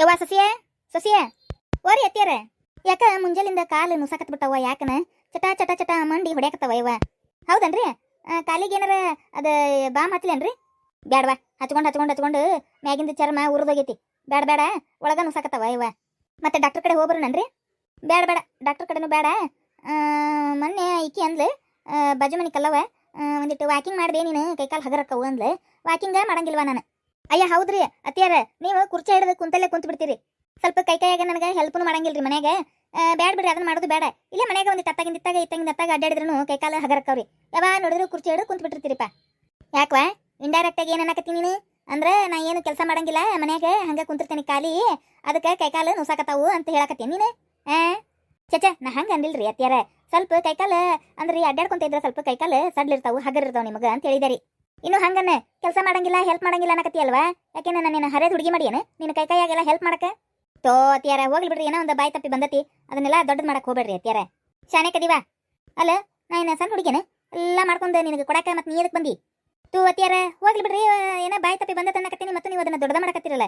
ಯವ್ವ, ಸಸಿಯೇ ಸಸಿಯೇ, ಓರಿ ಎತ್ತಿಯರ ಯಾಕ ಮುಂಜಾಲಿಂದ ಕಾಲು ನುಸಾಕತ್ ಬಿಟ್ಟವ ಯಾಕನ? ಚಟ ಚಟ ಚಟ ಮಂಡಿ ಹೊಡ್ಯಾಕತ್ತವ ಯವ್ವ. ಹೌದನ್ರಿ? ಕಾಲಿಗೆ ಏನಾರ ಅದ ಬಾಮ್ ಹಚ್ಲೇನ್ರಿ? ಬ್ಯಾಡವಾ, ಹಚ್ಕೊಂಡು ಹಚ್ಕೊಂಡು ಹಚ್ಕೊಂಡು ಮ್ಯಾಗಿಂದ ಚರ್ಮ ಉರಿದೋಗೈತಿ. ಬೇಡ ಬೇಡ ಒಳಗ ನುಸಾಕತ್ತವ ಯವ್ವ. ಮತ್ತೆ ಡಾಕ್ಟರ್ ಕಡೆ ಹೋಗ್ಬರೋಣನ್ರಿ ಬ್ಯಾಡ ಬೇಡ ಡಾಕ್ಟರ್ ಕಡೆನೂ ಬೇಡ ಮೊನ್ನೆ ಈಕಿ ಅಂದ್ಲು ಬಜಮನಿ ಬಾಜು ಮನಿ ಕಲ್ಲವ ಒಂದಿಟ್ಟು ವಾಕಿಂಗ್ ಮಾಡಿದೆ ನೀನು, ಕೈಕಾಲು ಹಗರಕ್ಕವು ಅಂದ್ಲು. ವಾಕಿಂಗ ಮಾಡಂಗಿಲ್ವಾ ನಾನು. ಅಯ್ಯ ಹೌದ್ರಿ. ಅತ್ತಿಯಾರ ನೀವು ಕುರ್ಚಿ ಹಿಡಿದು ಕುಂತಲ್ಲೇ ಕುಂತ ಬಿಡ್ತೀರಿ ಸ್ವಲ್ಪ ಕೈ ಕೈಯಾಗ ನನಗೆ ಹೆಲ್ಪ್ನು ಮಾಡಂಗಿಲ್ರಿ ಮನ್ಯಾಗ. ಆ, ಬ್ಯಾಡ ಬಿಡ್ರಿ ಅದನ್ನ ಮಾಡೋದು ಬೇಡ ಇಲ್ಲೇ ಮನ್ಯಾಗ ಒಂದು ತತ್ತಾಗಿಂದ ಇತ್ತಾಗ ಇತ್ತಂಗಿಂದ ಅತ್ತಾಗ ಅಡ್ಡಾಡಿದ್ರು ಕೈಕಾಲ ಹಗರಕ್ಕವ್ರಿ. ಯಾವ ನೋಡಿದ್ರು ಕುರ್ಚಿ ಹಿಡಿದು ಕುಂತ ಬಿಟ್ಟಿರ್ತೀರಿಪ್ಪ ಯಾಕವಾ? ಇಂಡೈರೆಕ್ಟ್ ಆಗಿ ಏನ್ ಅನ್ನಕತ್ತೀನಿ ನೀನು? ಅಂದ್ರೆ ನಾ ಏನು ಕೆಲಸ ಮಾಡಂಗಿಲ್ಲ ಮನ್ಯಾಗ ಹಂಗೆ ಕುಂತಿರ್ತೀನಿ ಖಾಲಿ. ಅದಕ್ಕೆ ಕೈಕಾಲು ನುಸಾಕತ್ತಾವು ಅಂತ ಹೇಳಕತ್ತೀನಿ ನೀನು. ಆ? ಚಚ ನಾ ಹಂಗೆ ಅಂದಿಲ್ರಿ ಅತ್ಯಾರ ಸ್ವಲ್ಪ ಕೈಕಾಲ ಅಂದ್ರೆ ಅಡ್ಡಾಡ್ಕೊಂತ ಇದ್ರೆ ಸ್ವಲ್ಪ ಕೈಕಾಲು ಸಡ್ಲಿರ್ತಾವು ಹಗರಿರ್ತಾವ ನಿಮಗೆ ಅಂತ ಹೇಳಿದಾರಿ. ಇನ್ನು ಹಂಗನ್ನ ಕೆಲಸ ಮಾಡಂಗಿಲ್ಲ ಹೆಲ್ಪ್ ಮಾಡಂಗಿಲ್ಲ ಅನ್ನಕತ್ತಿ ಅಲ್ವಾ ಯಾಕೆನ ನಾನು ಹರಿದ ಹುಡುಗಿ ಮಾಡಿಯೇನು? ನಿನ್ನ ಕೈ ಕೈಯಾಗೆಲ್ಲ ಹೆಲ್ಪ್ ಮಾಡಕ? ತೋ ಅತ್ತಿಯಾರ, ಹೋಗ್ಲಿ ಬಿಡ್ರಿ, ಏನೋ ಒಂದು ಬಾಯಿ ತಪ್ಪಿ ಬಂದತಿ. ಅದನ್ನೆಲ್ಲ ದೊಡ್ಡದು ಮಾಡಕ್ ಹೋಗ್ಬೇಡ್ರಿ ಅತ್ತಿಯಾರ. ಶಾನೆ ಕದಿವ. ಅಲ್ಲ ನಾನು ಸಣ್ಣ ಹುಡುಗಿನ ಎಲ್ಲ ಮಾಡ್ಕೊಂಡು ನಿನಗೆ ಕೊಡಕ ಮತ್ತೆ ನೀ ಎದಕ್ ಬಂದಿ? ತೂ ಅತ್ತಿಯಾರ, ಹೋಗ್ಲಿ ಬಿಡ್ರಿ ಏನೋ ಬಾಯಿ ತಪ್ಪಿ ಬಂದತ ಅನ್ನಕತ್ತೀನಿ ಮತ್ತೆ ನೀವು ಅದನ್ನ ದೊಡ್ಡದ ಮಾಡಕತ್ತಿರಲ್ಲ.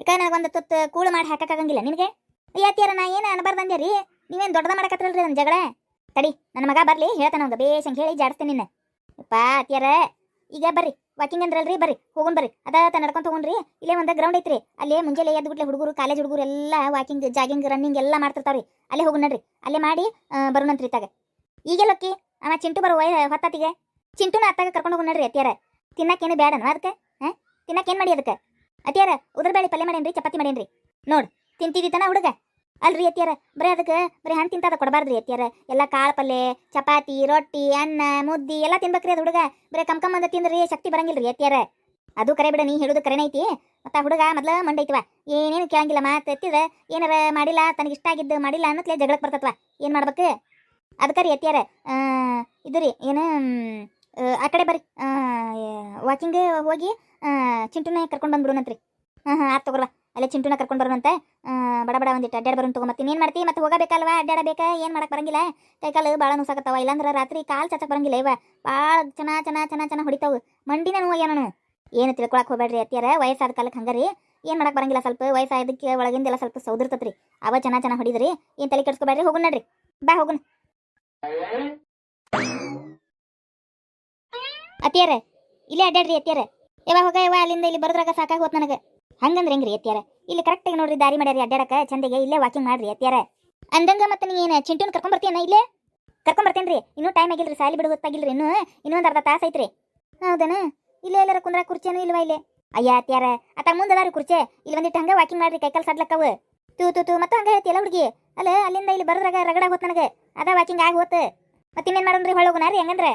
ಯಾಕ ನನಗೆ ಒಂದು ತುತ್ತು ಕೂಳು ಮಾಡಿ ಹಾಕಕ್ಕಾಗಂಗಿಲ್ಲ ನಿನಗೆ? ಅಯ್ಯ ಅತ್ಯಾರ ನಾ ಏನು ಅನ್ಬಾರ್ದಂದೆ ರೀ ನೀವೇನು ದೊಡ್ಡದ ಮಾಡಕತ್ತಿರಲ್ರಿ ನನ್ನ ಜಗಳ? ತಡಿ, ನನ್ನ ಮಗ ಬರಲಿ, ಹೇಳ್ತಾನೆ ಅವಂಗ ಬೇಸಂಗ್ ಹೇಳಿ ಜಾಡಿಸ್ತೀನಿ ನಿನ್ನ. ಅಪ್ಪ ಅತ್ಯಾರ ಈಗ ಬರ್ರಿ ವಾಕಿಂಗ್ ಅಂದ್ರಲ್ರಿ, ಬರ್ರಿ, ಹೋಗೋಣ ಬರ್ರಿ. ಅದ ನಡ್ಕೊಂತ ತಗೊಂಡ್ರಿ. ಇಲ್ಲೇ ಒಂದು ಗ್ರೌಂಡ್ ಐತ್ರಿ. ಅಲ್ಲೇ ಮುಂಜಾನೆ ಎದ್ದು ಬಿಟ್ಲೆ ಹುಡುಗರು ಕಾಲೇಜ್ ಹುಡುಗರು ಎಲ್ಲ ವಾಕಿಂಗ್ ಜಾಗಿಂಗ್ ರನ್ನಿಂಗ್ ಎಲ್ಲ ಮಾಡ್ತಿರ್ತಾವ್ರಿ. ಅಲ್ಲೇ ಹೋಗೋಣ ನಡ್ರಿ. ಅಲ್ಲೇ ಮಾಡಿ ಬರೋಣಂತ್ರಿ ಇತ್ತಾಗ. ಈಗೆಲ್ಲೋಕ್ಕಿ ಅವ ಚಿಂಟು ಬರೋ ಹೊತ್ತಾತಿಗೆ? ಚಿಂಟುನ ಅತ್ತಾಗ ಕರ್ಕೊಂಡು ಹೋಗೋಣ ನಡ್ರಿ ಅತ್ಯಾರ ತಿನ್ನಕ್ಕೇನು ಬೇಡನ ಅದಕ್ಕೆ? ಹಾಂ? ತಿನ್ನಕ್ಕೇನು ಮಾಡಿ ಅದಕ್ಕೆ? ಅತ್ಯಾರ ಉದ್ರ ಬೇಳೆ ಪಲ್ಯ ಮಾಡೇನ್ರಿ, ಚಪಾತಿ ಮಾಡೇನ್ರಿ? ನೋಡಿ ತಿಂತಿದ್ದಿತನ ಹುಡುಗ. ಅಲ್ರಿ ಅತ್ಯಾರ ಬರೀ ಅದಕ್ಕೆ ಬರೀ ಹಣ್ಣು ತಿಂತಾದ ಕೊಡಬಾರ್ದ್ರಿ ಅತ್ಯಾರ ಎಲ್ಲ ಕಾಳು ಪಲ್ಲೆ ಚಪಾತಿ ರೊಟ್ಟಿ ಅನ್ನ ಮುದ್ದಿ ಎಲ್ಲ ತಿನ್ಬೇಕ್ರಿ ಅದು ಹುಡುಗ. ಬರೀ ಕಮ್ ಕಮ್ ಅಂದ ತಿಂದ್ರಿ ಶಕ್ತಿ ಬರಂಗಿಲ್ರಿ ಅತ್ಯಾರ ಅದು ಕರೆ ಬಿಡ ನೀ ಹೇಳೋದು ಕರೆನ ಐತಿ. ಮತ್ತೆ ಹುಡುಗ ಮೊದ್ಲ ಮಂಡೈತಿವ. ಏನೇನು ಕೇಳಂಗಿಲ್ಲ ಮಾತು ಎತ್ತಿದ್ರೆ ಏನಾರ ಮಾಡಿಲ್ಲ ತನಗೆ ಇಷ್ಟ ಆಗಿದ್ದು ಮಾಡಿಲ್ಲ ಅನ್ನತ್ಲೆ ಜಗಳಕ್ಕೆ ಬರ್ತತ್ವ. ಏನು ಮಾಡ್ಬೇಕು? ಅದಕ್ಕೆ ರೀ ಆ, ಇದು ರೀ ಏನು ಆ, ಕಡೆ ಬರ್ರಿ. ವಾಕಿಂಗ್ ಹೋಗಿ ಚಿಂಟುನ ಕರ್ಕೊಂಡು ಬಂದ್ಬಿಡೋಣಂತ್ರಿ. ಹಾಂ ಹಾಂ ಆತ್ ತಗೋರ್ವ ಅಲ್ಲೇ ಚಿಂಟುನ ಕರ್ಕೊಂಡು ಬರೋಣಂತೆ ಬಡ ಬಡ ಒಂದಿಟ್ಟು ಅಡ್ಡಾಡ್ ಬರೋಣ ತಗೋ ನೀನು ಏನು ಮಾಡ್ತಿ? ಮತ್ತೆ ಹೋಗಬೇಕಲ್ವಾ? ಅಡ್ಡಾಡಬೇಕಾ ಏನು ಮಾಡಕ್ಕೆ ಬರಂಗಿಲ್ಲ? ಕೈಕಾಲು ಭಾಳ ನೋಸಾಕತ್ತವ. ಇಲ್ಲಾಂದ್ರೆ ರಾತ್ರಿ ಕಾಲು ಚಾಚಕ್ ಬರಂಗಿಲ್ಲ ಇವ. ಭಾಳ ಚೆನ್ನ ಚೆನ್ನ ಚೆನ್ನ ಚೆನ್ನ ಹೊಡಿತಾವು. ಮಂಡಿನ ನೋವು ನಾನು ಏನು ತಿಳ್ಕೊಳಕ್ಕೆ ಹೋಗ್ಬೇಡ್ರಿ ಅತ್ತಿಯರ. ವಯಸ್ಸಾದ ಕಾಲಕ್ಕೆ ಹಂಗಾರಿ. ಏನು ಮಾಡಕ್ಕೆ ಬರಂಗಿಲ್ಲ ಸ್ವಲ್ಪ. ವಯಸ್ಸಾದಕ್ಕೆ ಒಳಗಿಂದೆಲ್ಲ ಸ್ವಲ್ಪ ಸೌದಿರ್ತತ್ರಿ ಅವ ಚೆನ್ನ ಚೆನ್ನ ಹೊಡಿದ್ರಿ. ಏನು ತಲೆ ಕೆಡ್ಸ್ಕೊಬೇಡ್ರಿ? ಹೋಗು ನಡ್ರಿ. ಬಾ ಹೋಗೋಣ ಅತ್ತಿಯಾರ, ಇಲ್ಲೇ ಅಡ್ಡಾಡ್ರಿ ಅತ್ತಿಯಾರ. ಯಾವ ಹೋಗ. ಯಾವ ಅಲ್ಲಿಂದ ಇಲ್ಲಿ ಬರೋದ್ರಾಗ ಸಾಕಾಗಿ ಹೋತ್ ನನಗೆ. ಹಂಗಂದ್ರೆ ಹೆಂಗ್ರಿ ಅತ್ಯಾರ ಇಲ್ಲಿ ಕರೆಕ್ಟಾಗಿ ನೋಡ್ರಿ ದಾರಿ ಮಾಡ್ಯಾರಿ ಅಡ್ಡಾಡಕ ಚಂದಗೆ, ಇಲ್ಲೇ ವಾಕಿಂಗ್ ಮಾಡ್ರಿ ಅತ್ಯಾರ ಅಂದಂಗ ಮತ್ತೆ ನೀ ಏನು ಚಿಂಟುನ್ ಕರ್ಕೊಂಡ್ ಬರ್ತೀಯನ ಇಲ್ಲೇ? ಕರ್ಕೊಂಡ್ ಬರ್ತೇನ್ರಿ, ಇನ್ನೂ ಟೈಮ್ ಆಗಿಲ್ರಿ, ಸಾಲಿ ಬಿಡು ಗೊತ್ತಾಗಿಲ್ರಿ ಇನ್ನೂ ಇನ್ನೊಂದು ಅರ್ಧ ತಾಸು ಐತ್ರಿ. ಹೌದನ? ಇಲ್ಲೇ ಎಲ್ಲರ ಕುಂದ್ರ ಕುರ್ಚಿನೂ ಇಲ್ವಾ ಇಲ್ಲೇ? ಅಯ್ಯ ಅತ್ಯಾರ ಆತ ಮುಂದೆ ಅದಾರಿ ಕುರ್ಚೆ, ಇಲ್ಲಿ ಒಂದಿಟ್ಟು ಹಂಗ ವಾಕಿಂಗ್ ಮಾಡ್ರಿ ಕೈಕಲ್ ಸಡ್ಲಕ್ಕವು. ತೂ ತೂ ತೂ, ಮತ್ತೆ ಹಂಗ ಹೇಳ್ತಿಯಲ್ಲ ಹುಡುಗಿ? ಅಲ್ಲ, ಅಲ್ಲಿಂದ ಇಲ್ಲಿ ಬರೋದ್ರಾಗ ರಗಡ ಹೋತ್ ನನಗೆ. ಅದ ವಾಕಿಂಗ್ ಆಗಿ ಹೋತ್. ಮತ್ತೆ ಇನ್ನೇನು ಮಾಡೋಣ್ರಿ ಹೊಳಗುನ ರೀ ಹಂಗಂದ್ರೆ?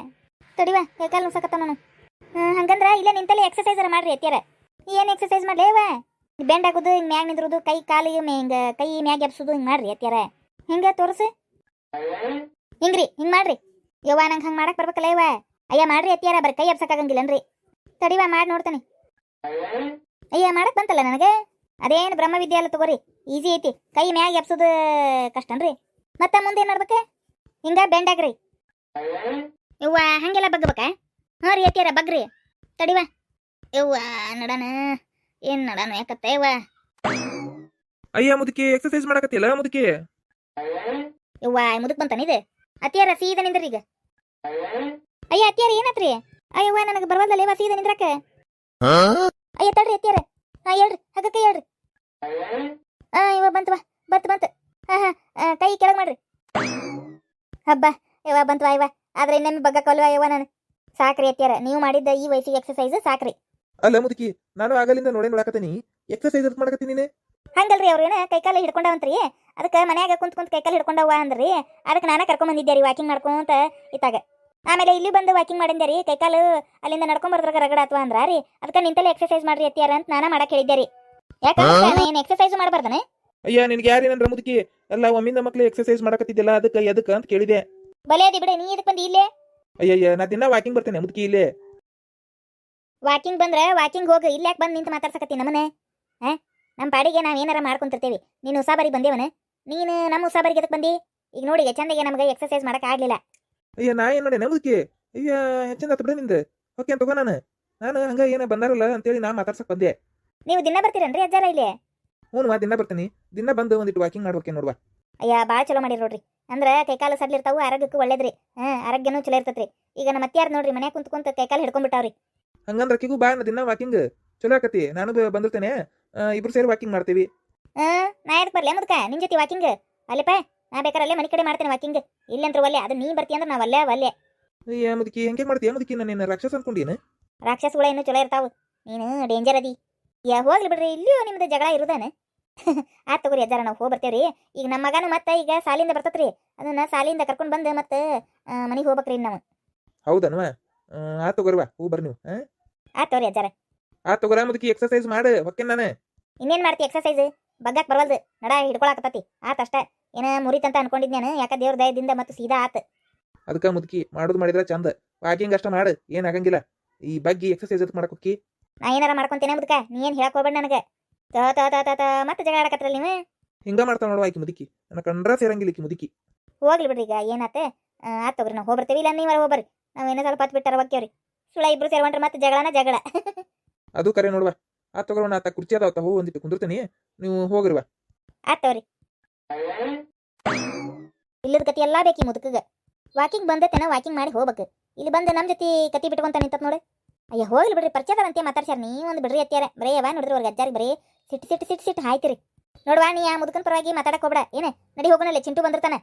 ತಡಿವಾ ಕೈಕಾಲು ನುಸಕತ್ತ ನಾನು. ಹಂಗಂದ್ರ ಇಲ್ಲೇ ನಿಂತಲ್ಲಿ ಎಕ್ಸಸೈಸ್ ಮಾಡ್ರಿ ಅತ್ಯಾರ ಏನು ಎಕ್ಸಸೈಸ್ ಮಾಡ್ಲೇವ ಬೆಂಡ್ ಹಾಕೋದು ಹಿಂಗೆ ಮ್ಯಾಗ ನಿಂದ್ರೋದು, ಕೈ ಕಾಲು ಹಿಂಗೆ, ಕೈ ಮ್ಯಾಗ ಎಬ್ಸೋದು, ಹಿಂಗೆ ಮಾಡ್ರಿ ಅತ್ಯಾರ ಹಿಂಗೆ ತೋರ್ಸು. ಹಿಂಗ್ರಿ, ಹಿಂಗೆ ಮಾಡ್ರಿ. ಯವ್ವ, ನಂಗೆ ಹಂಗೆ ಮಾಡಕ್ ಬರ್ಬೇಕಲ್ಲ ಯವ್ವ. ಅಯ್ಯ, ಮಾಡ್ರಿ ಅತ್ಯಾರ ಬರೀ ಕೈ ಎಬ್ಸಕ್ಕಾಗಂಗಿಲ್ಲನ್ರಿ ತಡಿವ ಮಾಡಿ ನೋಡ್ತಾನೆ. ಅಯ್ಯ, ಮಾಡಕ್ ಬಂತಲ್ಲ ನನಗೆ? ಅದೇನು ಬ್ರಹ್ಮ ವಿದ್ಯೆ ಅಲ್ಲ ತಗೋರಿ. ಈಸಿ ಐತಿ. ಕೈ ಮ್ಯಾಗ ಎಬ್ಸೋದು ಕಷ್ಟನ್ರಿ ಮತ್ತೆ ಮುಂದೆ ಏನು ಮಾಡ್ಬೇಕು? ಹಿಂಗ ಬೆಂಡಾಗ್ರಿ ಯವ್ವ, ಹಂಗೆಲ್ಲ ಬಗ್ಬೇಕಾ ಹಾಂ ರೀ ಅತ್ಯಾರ ಬಗ್ರಿ ತಡಿವ ಯವ್ವ ನಡನ? ಏನ್ ನಡನ ಯಾಕತ್ತ ಯವ್ವ? ಅಯ್ಯ ಮುದುಕಿ ಎಕ್ಸರ್ಸೈಸ್ ಮಾಡಕತ್ತಿಲ್ಲ ಮುದುಕಿ? ಯವ್ವ ಮುದುಕ್ ಬಂತಾನ ಇದೆ? ಅತ್ಯಾರ ಸೀದಾ ನಿಂದ್ರಿ ಈಗ. ಅಯ್ಯ ಅತ್ಯಾರ ಏನತ್ರಿ? ಅಯ್ಯವ್ವ ನನಗೆ ಬರವಲ್ಲ ಯವ್ವ ಸೀದಾ ನಿಂದ್ರಕ? ಅಯ್ಯ ತಡ್ರಿ ಅತ್ಯಾರ ಹಾ ಹೇಳ್ರಿ ಹಗಕ್ಕೆ ಹೇಳ್ರಿ. ಹಾ ಇವ ಬಂತವ ಬಂತು ಬಂತು. ಹಾ ಹಾ ಆ, ಕೈ ಕೆಳಗ್ ಮಾಡ್ರಿ. ಹಬ್ಬ ಯವ್ವ ಬಂತವ ಇವ ಆದ್ರೆ ಇನ್ನೊಮ್ಮೆ ಬಗ್ಗಕ್ಕಲ್ವ ಯವ್ವ ನಾನು? ಸಾಕ್ರಿ ಅತ್ಯಾರ ನೀವು ಮಾಡಿದ್ದ ಈ ವಯಸ್ಸಿಗೆ ಎಕ್ಸರ್ಸೈಸ್ ಸಾಕ್ರಿ. ಅಲ್ಲ ಮುದುಕಿ ನಾನು ಆಗಲಿಂದ ನೋಡೇ ನೋಡಕತ್ತೀನಿ. ಎಕ್ಸರ್ಸೈಸ್ ಮಾಡಕತ್ತೀನಿ ಹಂಗಲ್ರಿ ಅವ್ರೇನ ಕೈಕಾಲ ಹಿಡ್ಕೊಂಡವಂತ್ರಿ. ಅದಕ್ಕೆ ಮನ್ಯಾಗ ಕುಂತ್ ಕುಂತ್ ಕೈಕಾಲ ಹಿಡ್ಕೊಂಡವ ಅಂದ್ರಿ. ಅದಕ್ಕೆ ನಾನೇ ಕರ್ಕೊಂಡ್ ಬಂದಿದ್ದೆ ರೀ ವಾಕಿಂಗ್ ಮಾಡ್ಕೊಂತ ಇತ್ತಾಗ. ಆಮೇಲೆ ಇಲ್ಲಿ ಬಂದು ವಾಕಿಂಗ್ ಮಾಡಿದ್ದೆ ರೀ. ಕೈಕಾಲು ಅಲ್ಲಿಂದ ನಡ್ಕೊಂಡ್ ಬರ್ದ್ರಾಗ ರಗಡ ಅಥವಾ ಅಂದ್ರ ರೀ. ಅದಕ್ಕೆ ನಿಂತಲ್ಲಿ ಎಕ್ಸಸೈಸ್ ಮಾಡ್ರಿ ಎತ್ತಿಯಾರ ಅಂತ ನಾನ ಮಾಡಕ್ ಹೇಳಿದ್ದೆ ರೀ. ಯಾಕಂದ್ರೆ ಏನು ಎಕ್ಸಸೈಸ್ ಮಾಡಬಾರ್ದನೆ? ಅಯ್ಯ ನಿನ್ಗೆ ಯಾರೇನಂದ್ರ ಮುದುಕಿ? ಅಲ್ಲ ಒಮ್ಮಿಂದ ಮಕ್ಳು ಎಕ್ಸರ್ಸೈಸ್ ಮಾಡಕತ್ತಿದ್ದಿಲ್ಲ ಅದಕ್ಕೆ ಎದಕ್ಕೆ ಅಂತ ಕೇಳಿದೆ. ಬಲೆ ಅದಿ ಬಿಡೆ ನೀ ಇದಕ್ಕೆ ಬಂದು ಇಲ್ಲೇ? ಅಯ್ಯಯ್ಯ ನಾ ದಿನ ವಾಕಿಂಗ್ ಬರ್ತೇನೆ ಮುದುಕಿ ಇಲ್ಲೇ. ವಾಕಿಂಗ್ ಬಂದ್ರೆ ವಾಕಿಂಗ್ ಹೋಗಿ ಇಲ್ಲಿ ಯಾಕೆ ಬಂದು ನಿಂತು ಮಾತಾಡ್ಸಕತ್ತಿ ನಮ್ಮನೆ? ಹಾಂ? ನಮ್ಮ ಪಾಡಿಗೆ ನಾವು ಏನಾರ ಮಾಡ್ಕೊಂತಿರ್ತೇವಿ. ನೀನು ಉಸಾಬರಿಗೆ ಬಂದೇವನ? ನೀನು ನಮ್ಮ ಉಸಾಬರಿಗೆ ಎದಕ್ಕೆ ಬಂದಿ? ಈಗ ನೋಡಿ ಚಂದಗೆ ನಮಗೆ ಎಕ್ಸಸೈಸ್ ಮಾಡಕ್ ಆಗಲಿಲ್ಲ. ಅಯ್ಯ ನಾ ಏನು ನೋಡಿ ಮುದುಕಿ ಅಯ್ಯ ಹೆಚ್ಚಿಂದ ಹತ್ತು ಬಿಡ ನಿಂದ. ಓಕೆ ಅಂತ ತಗೋ ನಾನು. ನಾನು ಹಂಗ ಏನ ಬಂದಾರಲ್ಲ ಅಂತೇಳಿ ನಾ ಮಾತಾಡ್ಸಕ್ ಬಂದೆ. ನೀವು ದಿನ ಬರ್ತೀರೇನ್ರಿ ಅಜ್ಜಾರ ಇಲ್ಲಿ? ಹ್ಞೂ ದಿನ ಬರ್ತೀನಿ. ದಿನ ಬಂದು ಒಂದಿಟ್ಟು ವಾಕಿಂಗ್ ಮಾಡ್ಬೇಕೆ ನೋಡುವ. ಅಯ್ಯ ಭಾಳ ಚಲೋ ಮಾಡಿರಿ ನೋಡ್ರಿ. ಅಂದ್ರೆ ಕೈಕಾಲು ಸಡ್ಲಿರ್ತಾವು ಆರೋಗ್ಯಕ್ಕೂ ಒಳ್ಳೇದ್ರಿ. ಹಾಂ ಆರೋಗ್ಯನೂ ಚಲೋ ಇರ್ತೈತ್ರಿ. ಈಗ ನಮ್ಮ ಅತ್ತಿಯಾರು ನೋಡ್ರಿ ಮನ್ಯಾಗ ಕುಂತ್ಕೊಂತ ಕೈಕಾಲು ಹಿಡ್ಕೊಂಡ್ಬಿಟ್ಟಾವ್ರಿ. ಹಂಗಂದ್ರೆ ಅಕ್ಕಿಗೂ ಬಾ ದಿನ ವಾಕಿಂಗ್ ಚಲೋ ಆಕತಿ. ನಾನು ಬಂದಿರ್ತೇನೆ. ಇಬ್ರು ಸೇರಿ ವಾಕಿಂಗ್ ಮಾಡ್ತೀವಿ. ಹ್ಮ್ ನಾ ಎದಕ್ಕೆ ಬರ್ಲಿ ಮುದ್ಕ ನಿನ್ ಜೊತೆ ವಾಕಿಂಗ್ ಅಲ್ಲಪ್ಪ ನಾ ಬೇಕಾರೆ ಅಲ್ಲೇ ಮನೆ ಕಡೆ ಮಾಡ್ತೇನೆ ವಾಕಿಂಗ್ ಇಲ್ಲಂತ್ರ ಒಲ್ಲೆ. ಅದು ನೀ ಬರ್ತೀಯ ಅಂದ್ರೆ ನಾವು ಅಲ್ಲೇ ಒಲ್ಲೆ. ಏ ಮುದುಕಿ ಹೆಂಗೆ ಮಾಡ್ತೀಯ ಮುದುಕಿ ನಾನು ನಿನ್ನ ರಾಕ್ಷಸ ಅನ್ಕೊಂಡೀನಿ. ರಾಕ್ಷಸಗಳ ಇನ್ನೂ ಚಲೋ ಇರ್ತಾವು. ನೀನು ಡೇಂಜರ್ ಅದಿ. ಯಾ ಹೋಗ್ಲಿ ಬಿಡ್ರಿ. ಇಲ್ಲಿಯೂ ನಿಮ್ದು ಜಗಳ ಇರುದಾನೆ. ಆತ್ ತಗೋರಿ ಅಜ್ಜಾರ ನಾವು ಹೋಗಿ ಬರ್ತೇವ್ರಿ ಈಗ ನಮ್ಮ ಮಗನು ಮತ್ತೆ ಈಗ ಸಾಲಿಂದ ಬರ್ತತ್ರಿ. ಅದನ್ನ ಸಾಲಿಂದ ಕರ್ಕೊಂಡು ಬಂದು ಮತ್ತೆ ಮನೆಗೆ ಹೋಗ್ಬೇಕ್ರಿ ನಾವು. ಹೌದನ್ವಾ? ಆ ತಗೋರ್ವಾ ಹೂ ಬರ್ರಿ ನೀವು. ಹಾಂ ಆತ್ ತೋರಿ ಅಜ್ಜಾರ. ಆ ತಗೋರ ಮುದುಕಿ ಎಕ್ಸರ್ಸೈಸ್ ಮಾಡು ಹೊಕ್ಕೇನ್ ನಾನು? ಇನ್ನೇನ್ ಮಾಡ್ತಿ ಎಕ್ಸರ್ಸೈಸ್ ಬಗ್ಗಾಕ್ ಬರವಲ್ದು. ನಡ ಹಿಡ್ಕೊಳಕತ್ತತಿ ಆತ್ ಅಷ್ಟ. ಏನ ಮುರಿತಂತ ಅನ್ಕೊಂಡಿದ್ನೇನು ಯಾಕ ದೇವ್ರ ದಯದಿಂದ ಮತ್ತೆ ಸೀದಾ ಆತ್. ಅದಕ್ಕ ಮುದುಕಿ ಮಾಡೋದು ಮಾಡಿದ್ರ ಚಂದ. ವಾಕಿಂಗ್ ಅಷ್ಟ ಮಾಡು ಏನ್ ಆಗಂಗಿಲ್ಲ. ಈ ಬಗ್ಗಿ ಎಕ್ಸರ್ಸೈಸ್ ಅದಕ್ಕೆ ಮಾಡಕ್ ಹೊಕ್ಕಿ? ನಾ ಏನಾರ ಮಾಡ್ಕೊಂತೇನೆ ಮುದ್ಕ ನೀ ಏನ್ ಹೇಳಕ್ ಹೋಗ್ಬೇಡ ನನಗೆ. ತ ತ ತ ತ ತ ಮತ್ತೆ ಜಗಳ ಆಡಕತ್ರ ನೀವು? ಹಿಂಗ ಮಾಡ್ತಾವ ನೋಡುವ ಆಕಿ ಮುದುಕಿ. ನನ್ನ ಕಂಡ್ರ ಸೇರಂಗಿಲ್ಲ ಈಕಿ ಮುದುಕಿ. ಹೋಗ್ಲಿ ಬಿಡ್ರಿ ಈಗ ಏನಾತೆ? ಆತ್ ತಗೋರಿ ನಾವು ಹೋಗ್ಬರ್ತೇವಿ ಇಲ್ಲ ನೀವರ ಹೋಗ್ಬರ್ರಿ. ನಾವ್ ಏನೋ ಸ್ವಲ್ಪ ಹೊತ್ತು ಬಿಟ್ಟಾರ ಹೋಗ್ತೇವ್ರಿ ಸುಳ ಇಬ್ರು ಸೇರ್ಕೊಂಡ್ರೆ ಮತ್ತೆ ಜಗಳನ ಜಗಳ. ಅದು ಕರೆ ನೋಡುವ. ಆ ತಗೊಳ್ಳೋಣ ಆತ ಕುರ್ಚಿ ಅದಾವತ್ತ ಹೋಗಿ ಒಂದಿಟ್ಟು ಕುಂದಿರ್ತೀನಿ. ನೀವು ಹೋಗಿರುವ. ಆತವ್ರಿ ಇಲ್ಲದ ಕತಿ ಎಲ್ಲಾ ಬೇಕಿ ಮುದುಕಗ. ವಾಕಿಂಗ್ ಬಂದೈತೆನ ವಾಕಿಂಗ್ ಮಾಡಿ ಹೋಗ್ಬೇಕು. ಇಲ್ಲಿ ಬಂದು ನಮ್ಮ ಜೊತೆ ಕತಿ ಬಿಟ್ಕೊಂತ ನಿಂತತ್ ನೋಡಿ. ಅಯ್ಯ ಹೋಗ್ಲಿ ಬಿಡ್ರಿ ಪರಿಚಯದಂತೆ ಮಾತಾಡ್ಸ್ಯಾರ ನೀ ಒಂದು ಬಿಡ್ರಿ ಅತ್ಯಾರ ಬರೇ ಯಾವ ನೋಡಿದ್ರು ಅವ್ರಿಗೆ ಅಜ್ಜಾರಿ ಬರೀ. ಸಿಟ್ಟು ಸಿಟ್ಟು ಸಿಟ್ಟು ಸಿಟ್ಟು ಹಾಯ್ತಿರಿ. ನೋಡುವ ನೀ ಆ ಮುದುಕನ ಪರವಾಗಿ ಮಾತಾಡಕ್ ಹೋಗ್ಬೇಡ. ಏನೇ ನಡಿ ಹೋಗೋಣಲ್ಲ ಚಿಂಟು ಬಂದಿರ್ತಾನೆ.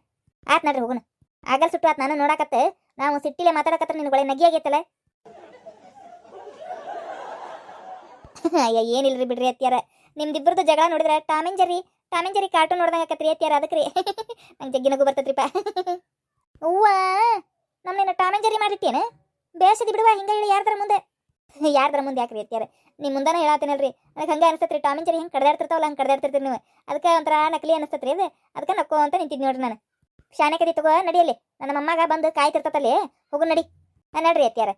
ಆತ್ ನಡ್ರಿ ಹೋಗೋಣ. ಆಗಲ್ ಸುಟ್ಟು ಆತ್ ನಾನು ನೋಡಾಕತ್ತೆ. ನಾವು ಸಿಟ್ಟಿಲೆ ಮಾತಾಡಕತ್ರ ನಿನ್ಗೊಳೆ ನಗಿ ಆಗೈತಲ್ಲ ಅಯ್ಯ, ಏನಿಲ್ರಿ ಬಿಡ್ರಿ ಅತ್ತಿಯಾರ. ನಿಮ್ದಿಬ್ಬರದು ಜಗಳ ನೋಡಿದ್ರೆ ಟಾಮೆನ್ ಜರಿ ಟಾಮೆನ್ ಜರಿ ಕಾರ್ಟೂನ್ ನೋಡ್ದಂಗೆ ಆಕತ್ರಿ ಅದಕ್ಕೆ ಅದಕ್ರಿ. ನಂಗೆ ಜಗ್ಗಿನಗು ಬರ್ತೈತ್ರಿಪ್ಪ. ಹೂವ ನಮ್ಮನ್ನ ಟಾಮೆನ್ ಜರಿ ಮಾಡಿಟ್ಟೇನ ಬೇಸದಿ ಬಿಡುವ, ಹಿಂಗೆ ಹೇಳಿ ಯಾರ್ದರ ಮುಂದೆ? ಯಾರ್ದರ ಮುಂದೆ ಯಾಕ್ರಿ ಅತ್ತಿಯಾರ? ನಿಮ್ಮ ಮುಂದಾನ ಹೇಳತ್ತೀನಲ್ರಿ ಅದಕ್ಕೆ ಹಂಗೆ ಅನಿಸ್ತತ್ರಿ ಟಾಮೆನ್ ಜರಿ ಹೆಂಗೆ ಕಡ್ದಾಡ್ತಿರ್ತಾವಲ್ಲ, ಹಂಗೆ ಕಡ್ದಾಡ್ತಿರ್ತೀರಿ ನೀವು. ಅದಕ್ಕೆ ಒಂಥರ ನಕಲಿ ಅನಿಸ್ತತ್ರಿ ಅದು ಅದಕ್ಕೆ ನಕ್ಕೋ ಅಂತ ನಿಂತಿದ್ ನೋಡ್ರಿ ನಾನು. ಶಾನೆ ಕದಿ ತಗೋ ನಡಿಯಲ್ಲಿ ನನ್ನ ಮಮ್ಮಗ ಬಂದು ಕಾಯ್ತಿರ್ತತಲ್ಲಿ, ಹೋಗು ನಡಿ. ನಡ್ರಿ ಅತ್ಯಾರ